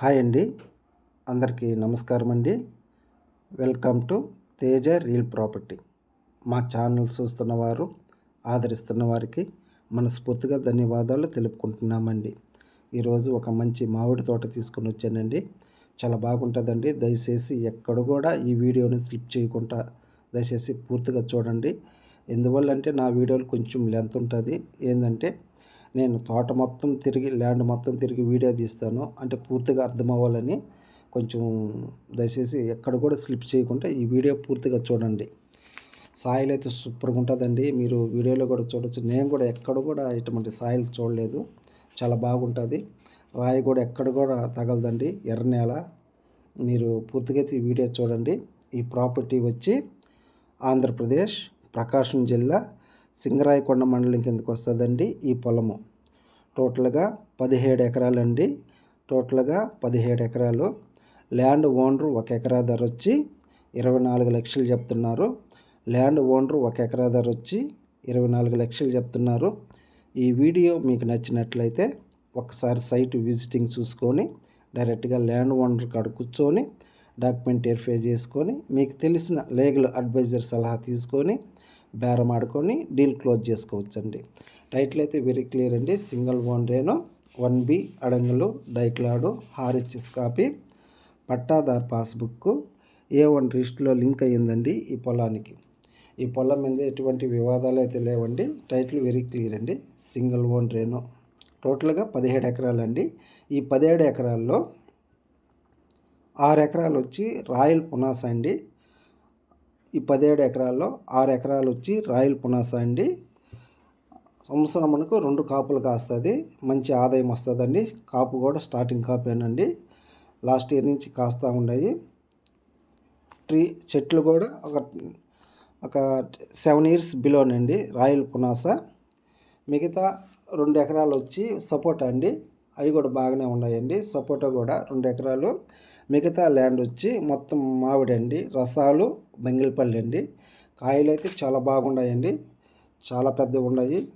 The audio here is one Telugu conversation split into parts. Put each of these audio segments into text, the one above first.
హాయ్ అండి. అందరికీ నమస్కారం అండి. Welcome to Teja real property. మా ఛానల్ చూస్తున్న వారు ఆదరిస్తున్న వారికి మనస్ఫూర్తిగా ధన్యవాదాలు తెలుపుకుంటున్నామండి. ఈరోజు ఒక మంచి మామిడి తోట తీసుకుని వచ్చానండి. చాలా బాగుంటుందండి. దయచేసి ఎక్కడ కూడా ఈ వీడియోని స్లిప్ చేయకుండా దయచేసి పూర్తిగా చూడండి. ఎందువల్ల అంటే నా వీడియోలు కొంచెం లెంత్ ఉంటుంది. ఏంటంటే నేను తోట మొత్తం తిరిగి ల్యాండ్ మొత్తం తిరిగి వీడియో తీస్తాను. అంటే పూర్తిగా అర్థం అవ్వాలని కొంచెం దయచేసి ఎక్కడ కూడా స్లిప్ చేయకుండా ఈ వీడియో పూర్తిగా చూడండి. సాయిల్ అయితే సూపర్గా ఉంటుందండి. మీరు వీడియోలో కూడా చూడొచ్చు. నేను కూడా ఎక్కడ కూడా ఇటువంటి సాయిల్ చూడలేదు. చాలా బాగుంటుంది. రాయి కూడా ఎక్కడ కూడా తగలదండి. ఎర్ర నేల. మీరు పూర్తిగా ఈ వీడియో చూడండి. ఈ ప్రాపర్టీ వచ్చి ఆంధ్రప్రదేశ్ ప్రకాశం జిల్లా సింగరాయకొండ మండలం కిందకు వస్తుందండి ఈ పొలము. టోటల్గా పదిహేడు ఎకరాలండి. టోటల్గా పదిహేడు ఎకరాలు. ల్యాండ్ ఓనరు ఒక ఎకరా ధర వచ్చి ఇరవై నాలుగు లక్షలు చెప్తున్నారు. ల్యాండ్ ఓనరు ఒక ఎకరా ధర వచ్చి ఇరవై నాలుగు లక్షలు చెప్తున్నారు. ఈ వీడియో మీకు నచ్చినట్లయితే ఒకసారి సైట్ విజిటింగ్ చూసుకొని డైరెక్ట్గా ల్యాండ్ ఓనర్ కాడ కూర్చొని డాక్యుమెంట్ వెరిఫై చేసుకొని మీకు తెలిసిన లీగల్ అడ్వైజర్ సలహా తీసుకొని బేరం ఆడుకొని డీల్ క్లోజ్ చేసుకోవచ్చండి. టైటిల్ అయితే వెరీ క్లియర్ అండి. సింగిల్ ఓన్ రేను వన్ బి అడంగులు డైక్లాడు హారిచిస్ copy pattadar passbook A one రిస్ట్లో link అయ్యిందండి ఈ పొలానికి. ఈ పొలం మీద ఎటువంటి వివాదాలు అయితే లేవండి. టైటిల్ వెరీ క్లియర్ అండి. సింగిల్ ఓన్ రేను టోటల్గా పదిహేడు ఎకరాలు అండి ఈ పదిహేడు ఎకరాల్లో ఆరు ఎకరాలు వచ్చి రాయల్ పునాస అండి. ఈ పదిహేడు ఎకరాల్లో ఆరు ఎకరాలు వచ్చి రాయల్ పునాస అండి. సంవత్సరం మనకు రెండు కాపులు కాస్తుంది. మంచి ఆదాయం వస్తుందండి. కాపు కూడా స్టార్టింగ్ కాపేనండి. లాస్ట్ ఇయర్ నుంచి కాస్తూ ఉన్నాయి. ట్రీ చెట్లు కూడా ఒక ఒక సెవెన్ ఇయర్స్ బిలోనండి రాయల్ పునాస. మిగతా రెండు ఎకరాలు వచ్చి సపోటా అండి. అవి కూడా బాగానే ఉన్నాయండి. సపోటా కూడా రెండు ఎకరాలు. మిగతా ల్యాండ్ వచ్చి మొత్తం మామిడి అండి రసాలు బంగిలపల్లి అండి. కాయలు అయితే చాలా బాగున్నాయండి. చాలా పెద్దగా ఉన్నాయి.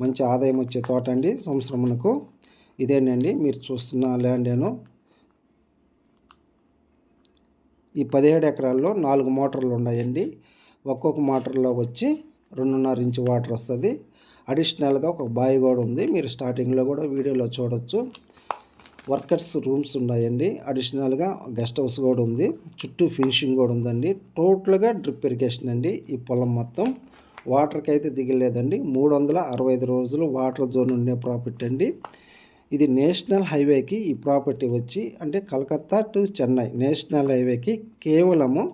మంచి ఆదాయం వచ్చే తోట అండి సంవత్సరమునకు. ఇదేనండి మీరు చూస్తున్న ల్యాండ్ నేను. ఈ పదిహేడు ఎకరాల్లో నాలుగు మోటార్లు ఉన్నాయండి. ఒక్కొక్క మోటార్లో వచ్చి రెండున్నర ఇంచు వాటర్ వస్తుంది. అడిషనల్గా ఒక బావి కూడా ఉంది. మీరు స్టార్టింగ్లో కూడా వీడియోలో చూడొచ్చు. వర్కర్స్ రూమ్స్ ఉన్నాయండి. అడిషనల్గా గెస్ట్ హౌస్ కూడా ఉంది. చుట్టూ ఫినిషింగ్ కూడా ఉందండి. టోటల్గా డ్రిప్ ఇరిగేషన్ అండి ఈ పొలం మొత్తం. వాటర్కి అయితే దిగలేదండి. మూడు వందల అరవై ఐదు రోజులు వాటర్ జోన్ ఉండే ప్రాపర్టీ అండి. ఇది నేషనల్ హైవేకి ఈ ప్రాపర్టీ వచ్చి అంటే కలకత్తా టు చెన్నై నేషనల్ హైవేకి కేవలము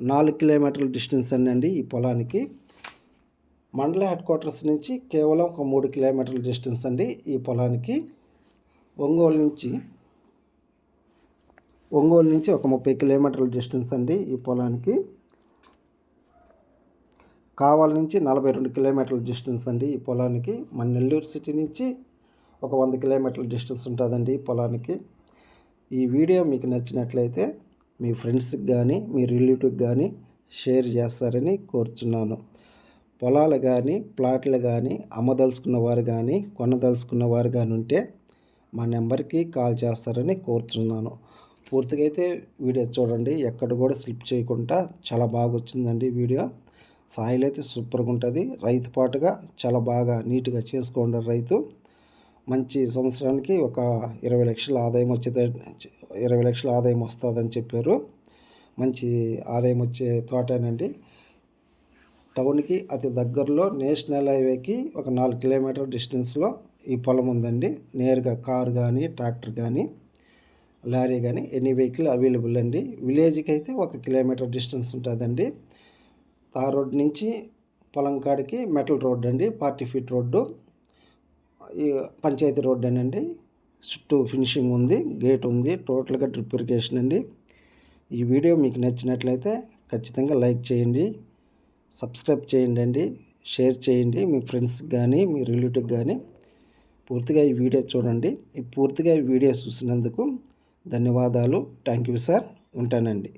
నాలుగు కిలోమీటర్ల డిస్టెన్స్ అండి ఈ పొలానికి. మండల హెడ్ క్వార్టర్స్ నుంచి కేవలం ఒక మూడు కిలోమీటర్ల డిస్టెన్స్ అండి ఈ పొలానికి. ఒంగోలు నుంచి ఒంగోలు నుంచి ఒక ముప్పై కిలోమీటర్ల డిస్టెన్స్ అండి ఈ పొలానికి. కావాల నుంచి నలభై రెండు కిలోమీటర్ల డిస్టెన్స్ అండి ఈ పొలానికి. మన నెల్లూరు సిటీ నుంచి ఒక వంద కిలోమీటర్ల డిస్టెన్స్ ఉంటుందండి ఈ పొలానికి. ఈ వీడియో మీకు నచ్చినట్లయితే మీ ఫ్రెండ్స్కి కానీ మీ రిలేటివ్కి కానీ షేర్ చేస్తారని కోరుచున్నాను. పొలాలు కానీ ప్లాట్లు కానీ అమ్మదలుచుకున్న వారు కానీ కొనదలుచుకున్న వారు కానీ ఉంటే మా నెంబర్కి కాల్ చేస్తారని కోరుతున్నాను. పూర్తిగా అయితే వీడియో చూడండి ఎక్కడ కూడా స్లిప్ చేయకుండా చాలా బాగా వచ్చిందండి వీడియో. సాయిల్ అయితే సూపర్గా ఉంటుంది. రైతు పాటుగా చాలా బాగా నీట్గా చేసుకోండి రైతు. మంచి సంవత్సరానికి ఒక ఇరవై లక్షల ఆదాయం వచ్చే ఇరవై లక్షల ఆదాయం వస్తుందని చెప్పారు. మంచి ఆదాయం వచ్చే తోటేనండి. టౌన్కి అతి దగ్గరలో నేషనల్ హైవేకి ఒక నాలుగు కిలోమీటర్ డిస్టెన్స్లో ఈ పొలం ఉందండి. నేరుగా కారు కానీ ట్రాక్టర్ కానీ లారీ కానీ ఎనీ వెహికల్ అవైలబుల్ అండి. విలేజ్కి అయితే ఒక కిలోమీటర్ డిస్టెన్స్ ఉంటుందండి. తార్ రోడ్ నుంచి పొలం కాడికి మెటల్ రోడ్ అండి ఫార్టీ ఫీట్ రోడ్డు. ఈ పంచాయతీ రోడ్ అండి చుట్టూ ఫినిషింగ్ ఉంది గేట్ ఉంది టోటల్గా డ్రిప్ ఇరిగేషన్ అండి. ఈ వీడియో మీకు నచ్చినట్లయితే ఖచ్చితంగా లైక్ చేయండి. సబ్స్క్రైబ్ చేయండి అండి షేర్ చేయండి మీ ఫ్రెండ్స్ కానీ మీ రిలేటివ్ కానీ పూర్తిగా ఈ వీడియో చూడండి. ఈ పూర్తిగా ఈ వీడియో చూసినందుకు ధన్యవాదాలు. Thank you sir. ఉంటానండి.